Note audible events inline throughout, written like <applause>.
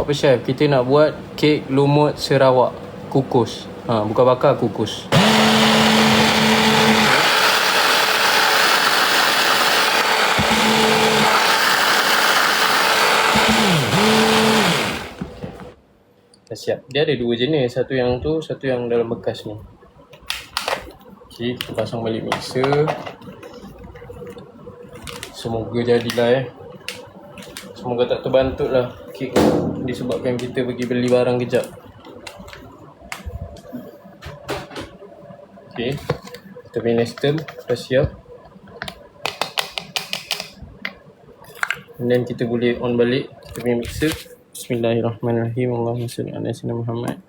Buat apa chef? Kita nak buat kek lumut Sarawak kukus. Ha, bukan bakar kukus. Dah siap. Dia ada dua jenis. Satu yang tu, satu yang dalam bekas ni. Okay, kita pasang balik mixer. Semoga jadilah eh. Semoga tak terbantuk lah kek disebabkan kita pergi beli barang kejap. Okay. Kita punya nestem dah siap. And then kita boleh on balik kita punya mixer. Bismillahirrahmanirrahim. Allahumma salli ala sayyidina Muhammad.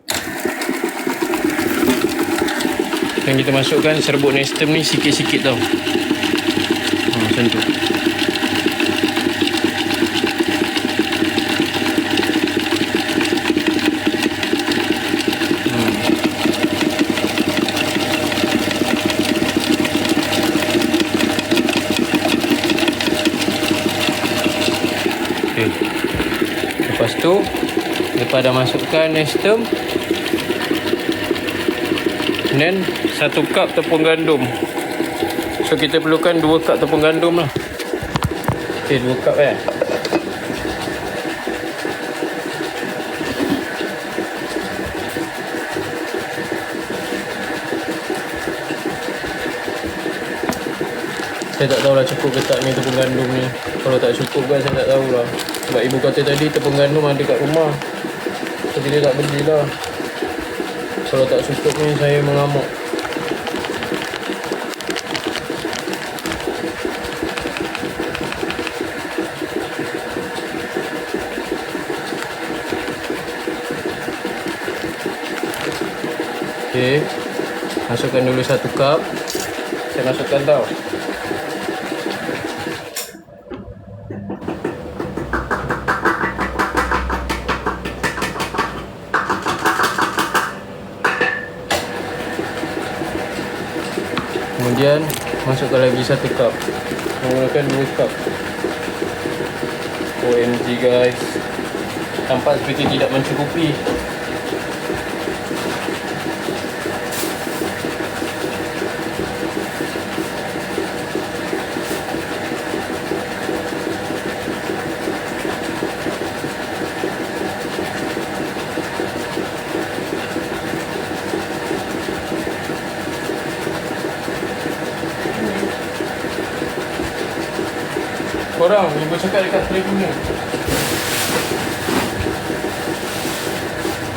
Dan kita masukkan serbuk nestem ni sikit-sikit tau. Ha, macam tu. Okay. Lepas tu Dah masukkan nestem And then Satu cup tepung gandum. So kita perlukan dua cup tepung gandum lah. Okay dua cup eh Saya tak tahulah cukup ke tak ni tepung gandum ni. Kalau tak cukup kan saya tak tahulah. Sebab ibu kata tadi tepung gandum ada kat rumah So kita tak belilah Kalau tak cukup ni saya mengamuk. Okay Masukkan dulu satu cup. Saya masukkan tau Kemudian masukkan lagi satu cup. Menggunakan dua cup. OMG guys. Nampak seperti tidak mencukupi Korang, ibu cakap dekat telefon ni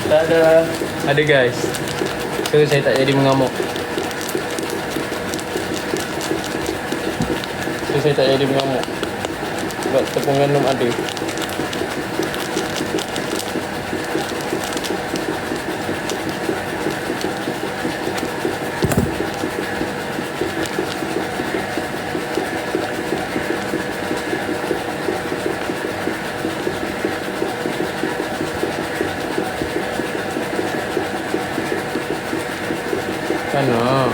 Tak ada. Ada guys. So saya tak jadi mengamuk. So saya tak jadi mengamuk. Sebab tepung gandum ada Sana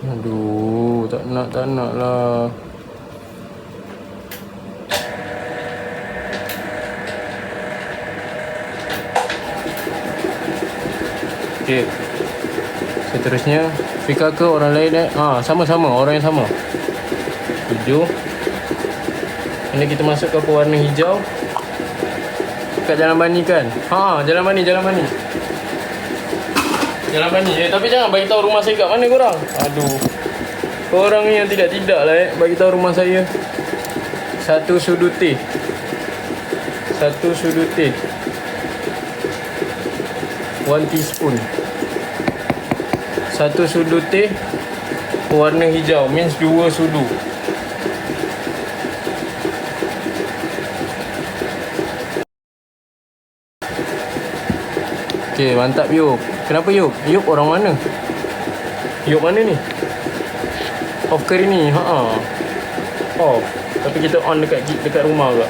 Aduh, tak nak, tak nak lah. Okey. Seterusnya, Fika ke orang lain eh? Ha, sama-sama, orang yang sama. Tujuh. Ini kita masuk ke pewarna hijau. Kat Jalan Bani kan? Ha, Jalan Bani, Jalan Bani. Jalan Bani. Eh, tapi jangan bagi tahu rumah saya kat mana korang. Aduh. Korang yang tidak-tidak lah eh. Bagi tahu rumah saya. Satu sudut teh. Satu sudut teh. One teaspoon. Satu sudu teh warna hijau means dua sudu. Okey, mantap Yop. Kenapa Yop? Yop orang mana? Yop mana ni? Off ke ni? Ha. Off. Tapi kita on dekat dekat rumah pula.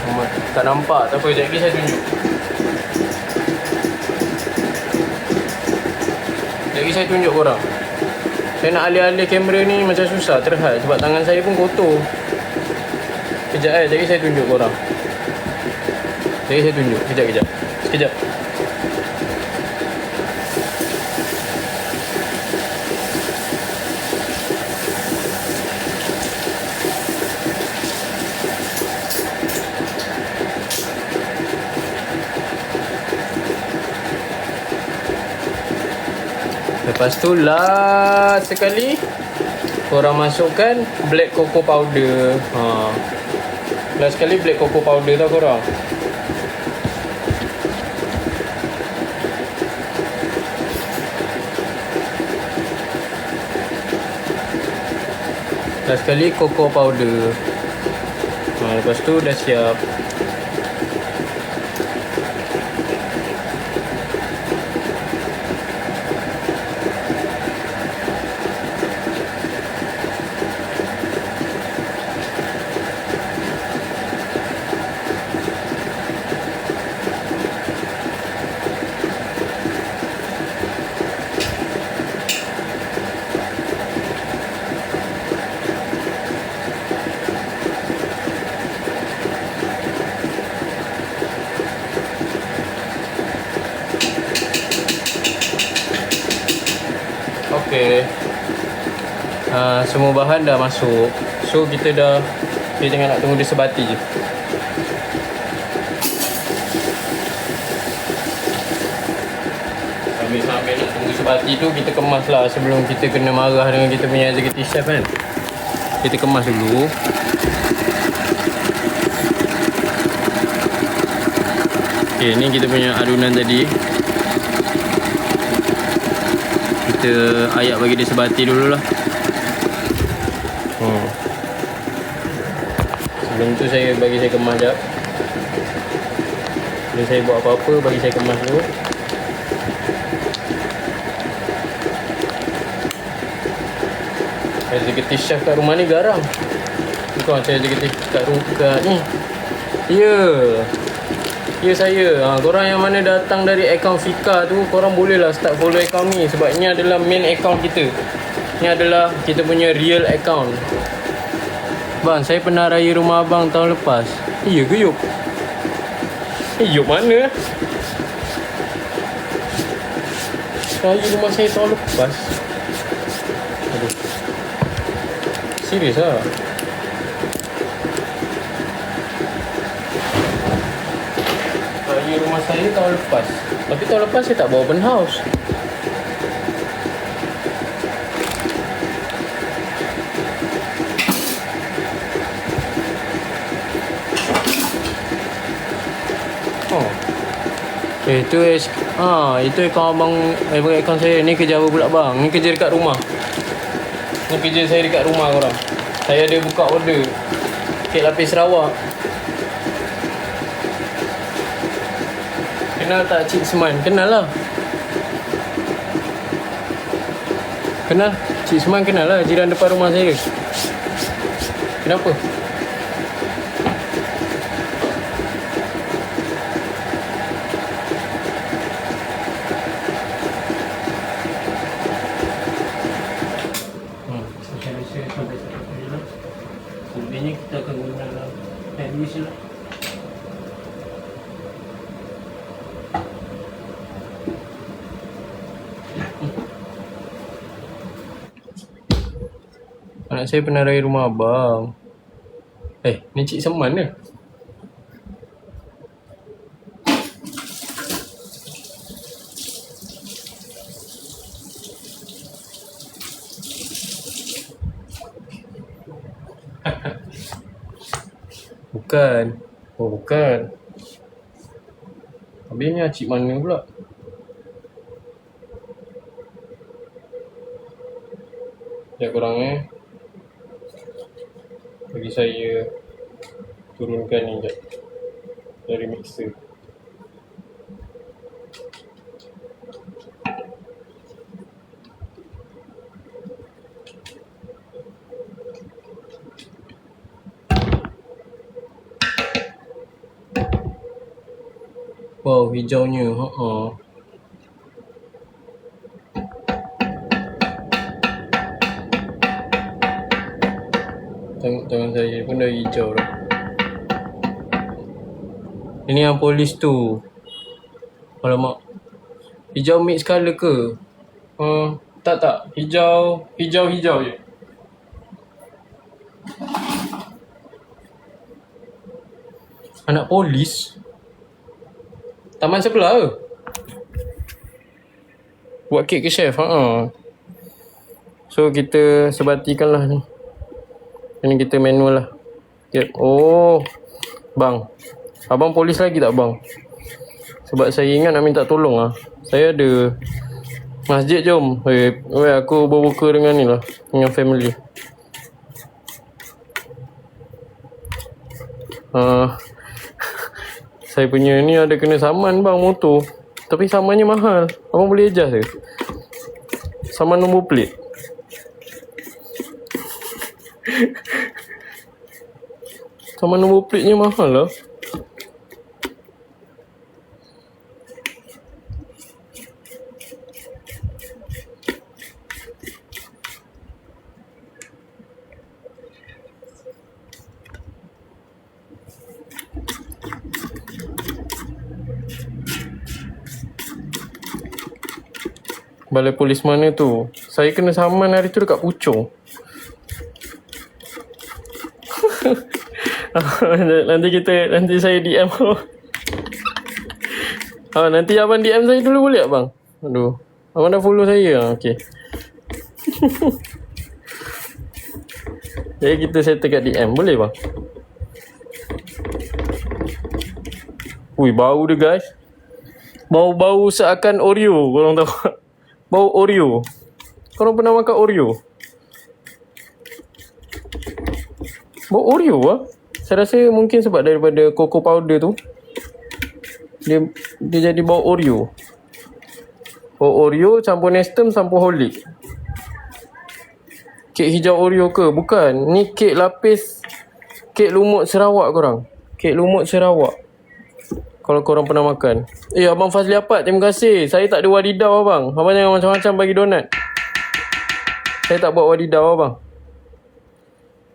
Cuma Tak nampak. Tak apa. Sekejap lagi saya tunjuk. Sekejap lagi saya tunjuk korang. Saya nak alih-alih kamera ni macam susah. Terhad. Sebab tangan saya pun kotor. Kejap eh. Sekejap lagi saya tunjuk korang. Sekejap lagi saya tunjuk. Kejap, kejap. Sekejap. Lepas tu last sekali korang masukkan black cocoa powder. Ha. Last sekali black cocoa powder tau korang. Last sekali cocoa powder. Ha, lepas tu dah siap. Okey. Uh, bahan dah masuk. So kita dah kita tengah nak tunggu dia sebati je. Sambil-sambil nak tunggu sebati tu kita kemas lah sebelum kita kena marah dengan kita punya executive chef kan. Kita kemas dulu. Okay, ni kita punya adunan tadi. Kita ayak bagi dia sebati dulu lah. Sebelum tu saya bagi saya kemas jap. Sebelum saya buat apa-apa bagi saya kemas dulu. Executive chef kat rumah ni garang. Bukan saya executive kat rumah ni. Ya. Yeah. Ya saya. Ha, korang yang mana datang dari akaun Fika tu, korang bolehlah start follow akaun ni sebab ni adalah main akaun kita. Ni adalah kita punya real account. Bang, saya pernah raya rumah abang tahun lepas. Iya ke Yop? Eh, Yop mana? Raya rumah saya tahun lepas. Aduh. Serius lah. Raya rumah saya tahun lepas. Tapi tahun lepas saya tak bawa open Eh, itu es ah itu akaun abang eh akaun saya. Ni kerja apa pula bang? Ni kerja dekat rumah. Ni kerja saya dekat rumah korang. Saya ada buka order. Kek lapis Sarawak kenal tak Cik Seman kenal lah. Kenal? Cik Seman kenal lah jiran depan rumah saya. Kenapa Hmm, saya rasa sampai satu kali lah. Selebihnya kita akan guna sandwich lah. Anak saya pernah raya rumah abang. Eh, ni Cik Seman ke? <laughs> Bukan. Oh bukan Habisnya cik mana pula Ya korang eh Bagi saya Turunkan ni jap Dari mixer Wow, hijaunya. Ha. Tengok tangan saya pun dah hijau dah. Ini yang polis tu. Alamak. Hijau mix colour ke? Uh, tak tak. Hijau, hijau-hijau je. Anak polis? Taman sebelah ke? Buat kek ke chef? Ha. So kita sebatikan lah ni. Ini kita manual lah. Yep. Oh. Bang. Abang polis lagi tak bang? Sebab saya ingat nak minta tolong lah. Saya ada masjid jom. Eh, hey, aku berbuka dengan ni lah. Dengan family. Uh, <laughs> saya punya ni ada kena saman bang motor. Tapi samannya mahal. Abang boleh adjust ke? Saman nombor plate. Saman nombor plate mahal lah. Balai polis mana tu? Saya kena saman hari tu dekat Puchong. <laughs> nanti kita nanti saya DM <laughs> Ah nanti abang DM saya dulu boleh tak bang? Aduh. Abang dah follow saya. Ah, okey. <laughs> Jadi kita settle kat DM. Boleh bang? Ui, bau dia guys. Bau-bau seakan Oreo. Korang tahu bau Oreo. Korang pernah makan Oreo? Bau Oreo ah. Saya rasa mungkin sebab daripada cocoa powder tu dia dia jadi bau Oreo. Bau Oreo campur Nestum campur Holik. Kek hijau Oreo ke? Bukan. Ni kek lapis kek lumut Sarawak korang. Kek lumut Sarawak. Kalau korang pernah makan. Eh, Abang Fazli Apat, terima kasih. Saya tak ada wadidau, Abang. Abang jangan macam-macam bagi donat. Saya tak buat wadidau, Abang.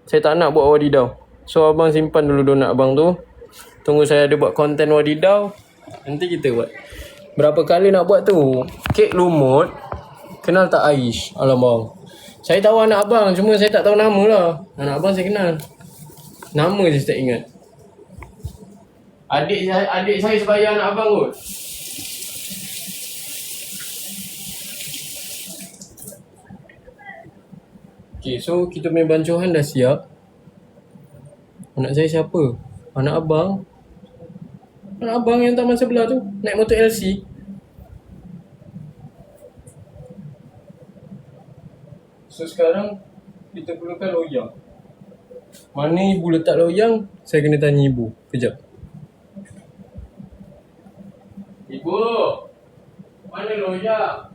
Saya tak nak buat wadidau. So, Abang simpan dulu donat Abang tu. Tunggu saya ada buat konten wadidau. Nanti kita buat. Berapa kali nak buat tu? Kek lumut. Kenal tak Aish? Alamak. Saya tahu anak abang. Cuma saya tak tahu nama lah. Anak abang saya kenal. Nama je saya tak ingat. Adik saya, adik saya sebaya anak abang kot. Okay, so kita punya bancuhan dah siap. Anak saya siapa? Anak abang. Anak abang yang taman sebelah tu. Naik motor LC. So sekarang kita perlukan loyang. Mana ibu letak loyang? Saya kena tanya ibu. Kejap. Ibu, mana loyak?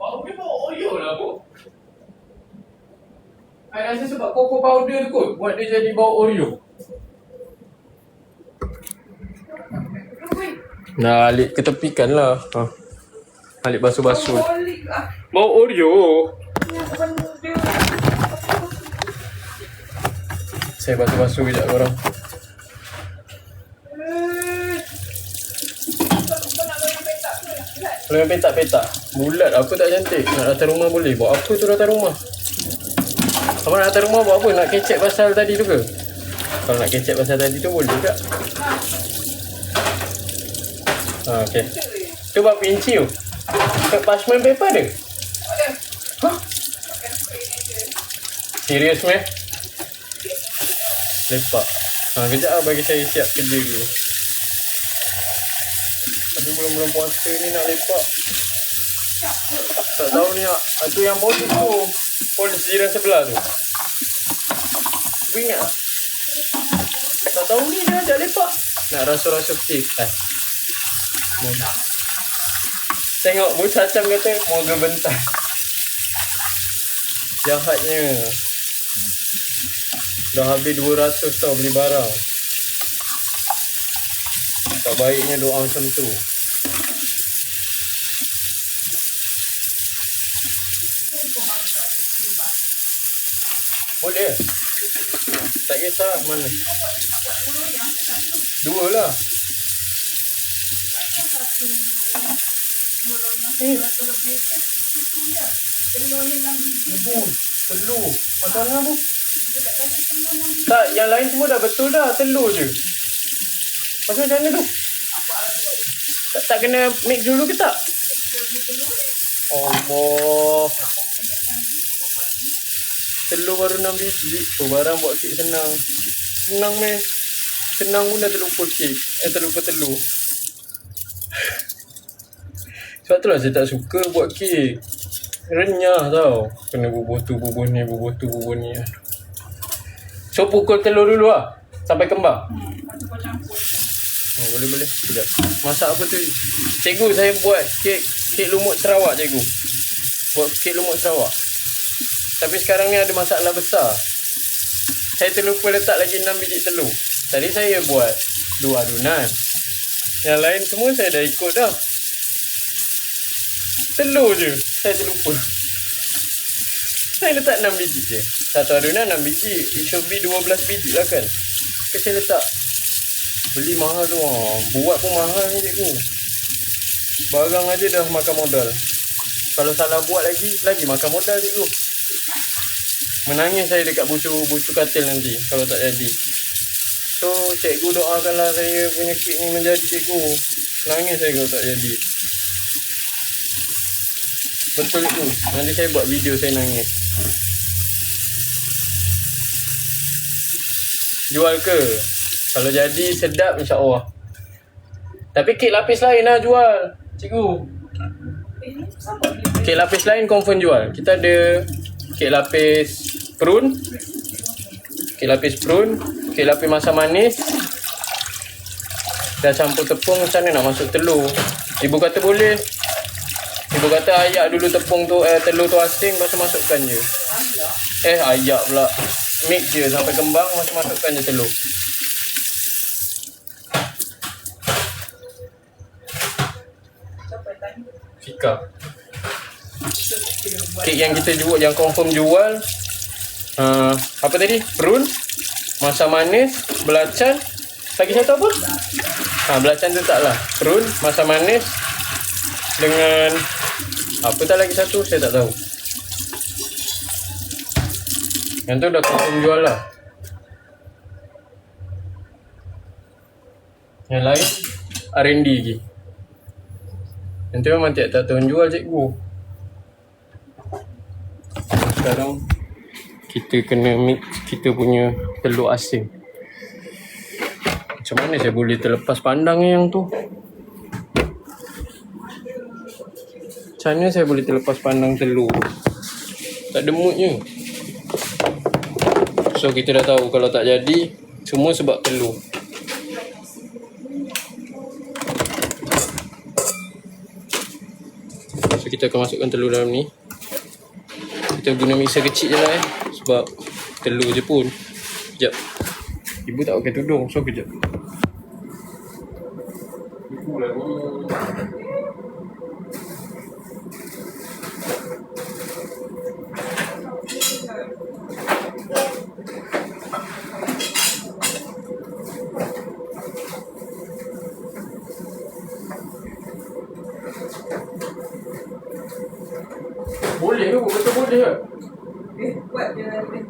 Bau dia bau Oreo lah bu. I rasa sebab cocoa powder kot buat dia jadi bau Oreo. Nah, alik ketepikan lah. Ha. Alik basuh-basuh. Mau Oreo. Saya basuh-basuh sekejap korang. Kalau petak-petak. Bulat apa tak cantik. Nak datang rumah boleh. Buat apa tu datang rumah? Apa nak datang rumah buat apa? Nak kecek pasal tadi tu ke? Kalau nak kecek pasal tadi tu boleh tak? Ha, okay. Tu berapa inci tu? Kat parchment paper ada? Hah? Serius meh? Lepak. Ha, kejap lah bagi saya siap kerja dulu. Tapi belum-belum puasa ni nak lepak. Tak tahu ni ah, tu yang polis tu. Polis jiran sebelah tu. Kau ingat tak? Tak tahu ni dia ajak lepak. Nak rasa-rasa kek kan. Tengok Bu Cacam kata moga bentar. Jahatnya. Dah habis 200 tau beli barang. Tak baiknya doa macam tu. Boleh. Tak kisah mana. Dua lah. Eh. Ibu, telur. Masalah apa? Tak, yang lain semua dah betul dah. Telur je. Pasal macam mana tu? Tak, tak kena mix dulu ke tak? Allah. Telur baru 6 biji. Oh, barang buat kek senang. Senang meh. Senang pun dah terlupa kek. Eh, terlupa telur. Sebab tu lah saya tak suka buat kek. Renyah tau. Kena bubuh tu, bubuh ni, bubuh tu, bubuh ni. So, pukul telur dulu lah. Sampai kembang. Oh, boleh boleh. Sekejap. Masak apa tu? Cikgu saya buat kek kek lumut Sarawak cikgu. Buat kek lumut Sarawak. Tapi sekarang ni ada masalah besar. Saya terlupa letak lagi 6 biji telur. Tadi saya buat dua adunan. Yang lain semua saya dah ikut dah. Telur je. Saya terlupa. Saya letak 6 biji je. Satu adunan 6 biji. It should be 12 biji lah kan. Tapi saya letak Beli mahal tu ah. Buat pun mahal ni cikgu. Barang aja dah makan modal. Kalau salah buat lagi, lagi makan modal cikgu. Menangis saya dekat bucu bucu katil nanti kalau tak jadi. So, cikgu doakanlah saya punya kek ni menjadi cikgu. Nangis saya kalau tak jadi. Betul itu. Nanti saya buat video saya nangis. Jual ke? Kalau jadi sedap insya-Allah. Tapi kek lapis lain lah jual. Cikgu. Kek lapis lain confirm jual. Kita ada kek lapis prune. Kek lapis prune, kek lapis masam manis. Dah campur tepung macam mana nak masuk telur. Ibu kata boleh. Ibu kata ayak dulu tepung tu eh telur tu asing lepas masukkan je. Eh ayak pula. Mix je sampai kembang masuk masukkan je telur. Fika. Kek yang kita jual yang confirm jual uh, apa tadi? Prune, masam manis, belacan. Lagi satu apa? Ha, belacan tu taklah. Prune, masam manis dengan apa tak lagi satu saya tak tahu. Yang tu dah confirm jual lah. Yang lain R&D lagi. Yang tu memang tiap-tiap tahun jual cikgu. Sekarang kita kena mix kita punya telur asin. Macam mana saya boleh terlepas pandang yang tu? Macam mana saya boleh terlepas pandang telur? Tak ada moodnya. So kita dah tahu kalau tak jadi semua sebab telur. So kita akan masukkan telur dalam ni. Kita guna mixer kecil je lah eh. Sebab telur je pun. Sekejap. Ibu tak pakai tudung. So kejap. Ibu lah ni. Boleh ke? Betul boleh ke? Eh, buat dia boleh.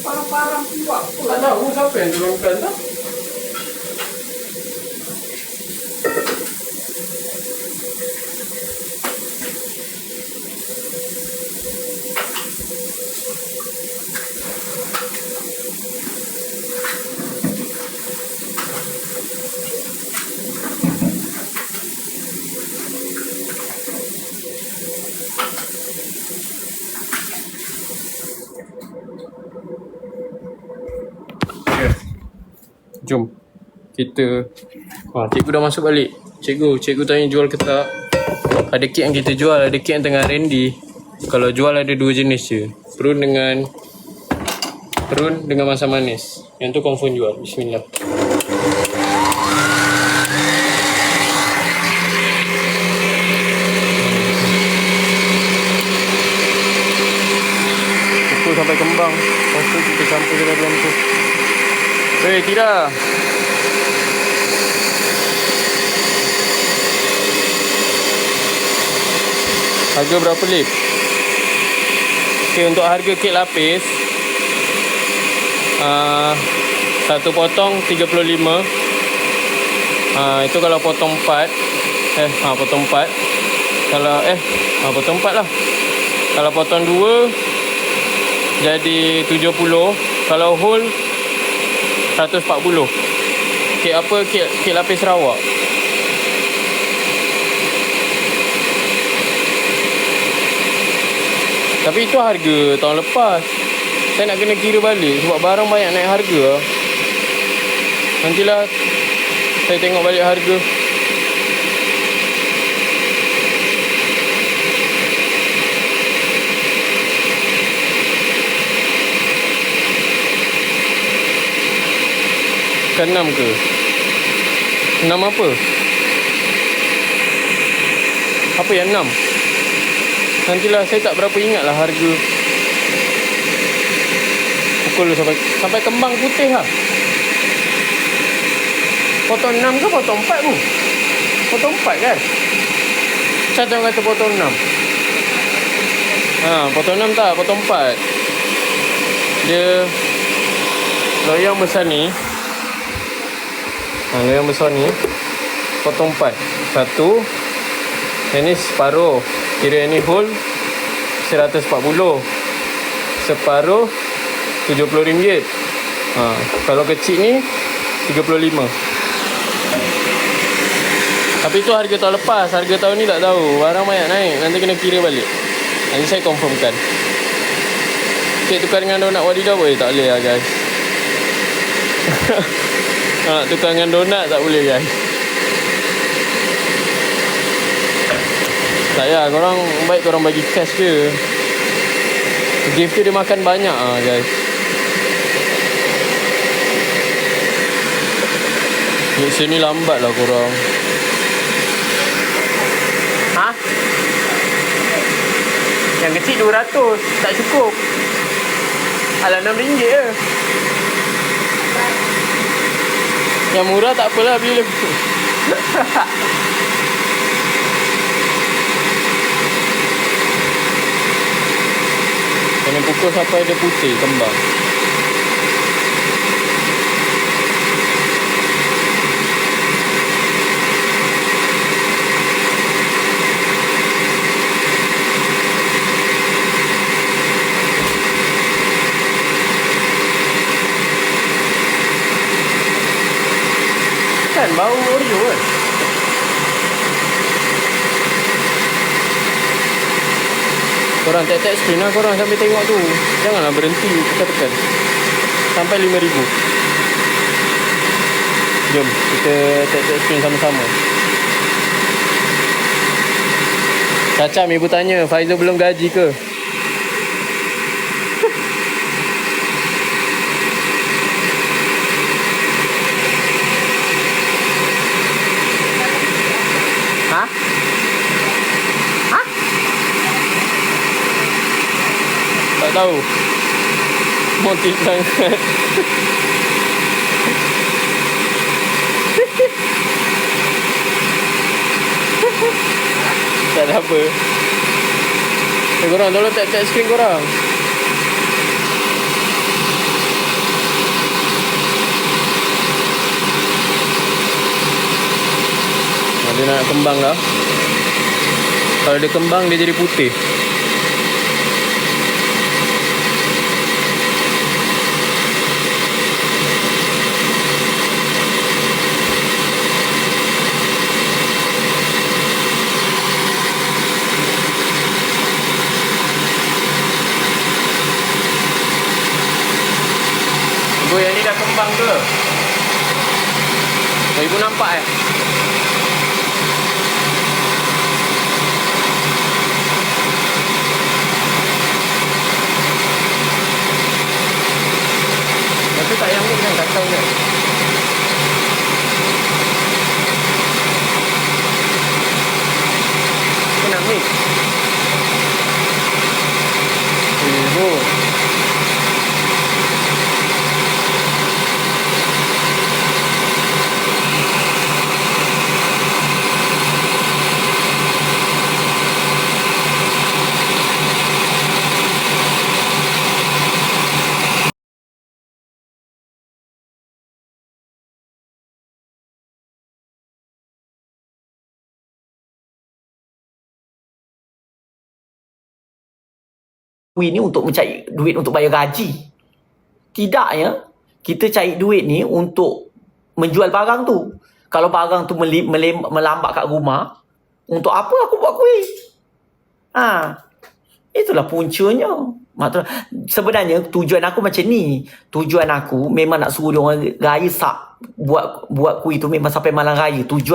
Parang-parang kuat tu. Tak tahu siapa yang turunkan tu. Jom. Kita ha, cikgu dah masuk balik. Cikgu, cikgu tanya jual ke tak? Ada kek yang kita jual, ada kek yang tengah ready. Kalau jual ada dua jenis je. Prune dengan prune dengan masam manis. Yang tu confirm jual. Bismillah. Sampai kembang. Lepas tu kita campur dekat dalam tu. Hei, tidak. Harga berapa lip? Okay, untuk harga kek lapis uh, Satu potong 35 uh, Itu kalau potong 4 Eh, ha, potong 4 Kalau, eh, ha, potong 4 lah. Kalau potong 2 Jadi 70 Kalau whole 140 Kek apa? Kek, kek lapis Sarawak Tapi itu harga tahun lepas Saya nak kena kira balik Sebab barang banyak naik harga lah. Nantilah Saya tengok balik harga Kan enam ke? Enam apa? Apa yang enam? Nantilah saya tak berapa ingat lah harga. Pukul sampai sampai kembang putih lah. Potong enam ke potong empat tu? Potong empat kan? Saya jangan kata potong enam. Ha, potong enam tak, potong empat. Dia Loyang besar ni. Ha, loyang besar ni Potong empat. Satu Yang ni separuh. Kira yang ni whole 140 Separuh RM70 ha, Kalau kecil ni 35 Tapi tu harga tahun lepas Harga tahun ni tak tahu. Barang banyak naik Nanti kena kira balik. Nanti saya confirmkan. Cik tukar dengan donat wadidah boleh? Tak boleh lah guys? Nak <laughs> tukar dengan donat tak boleh guys Tak payah korang Baik korang bagi cash je. Gift tu dia makan banyak ah guys. Duduk sini lambat lah korang. Ha? Yang kecil 200 Tak cukup. Alah RM6 je. Yang murah tak apalah Bila <laughs> Kena pukul sampai dia putih kembang. Kan bau Oreo kan? Korang tap-tap screen lah korang sampai tengok tu. Janganlah berhenti tekan-tekan. Sampai RM5,000 Jom kita tap-tap screen sama-sama. Cacam ibu tanya Faizal belum gaji ke? tahu. Motif sangat. Tak ada apa. Eh korang tolong tap-tap screen korang. Dia nak kembang lah Kalau dia kembang dia jadi putih. Ke? Oh, ibu nampak eh? Tapi tak yang ni kan kacau kan? Aku nak mix. Ibu. Ni untuk mencari duit untuk bayar gaji. Tidak ya. Kita cari duit ni untuk menjual barang tu. Kalau barang tu meli, mele, melambat kat rumah, untuk apa aku buat kuih? Ha. Itulah puncanya. Maksud, sebenarnya tujuan aku macam ni. Tujuan aku memang nak suruh orang raya sak buat buat kuih tu memang sampai malam raya. Tujuan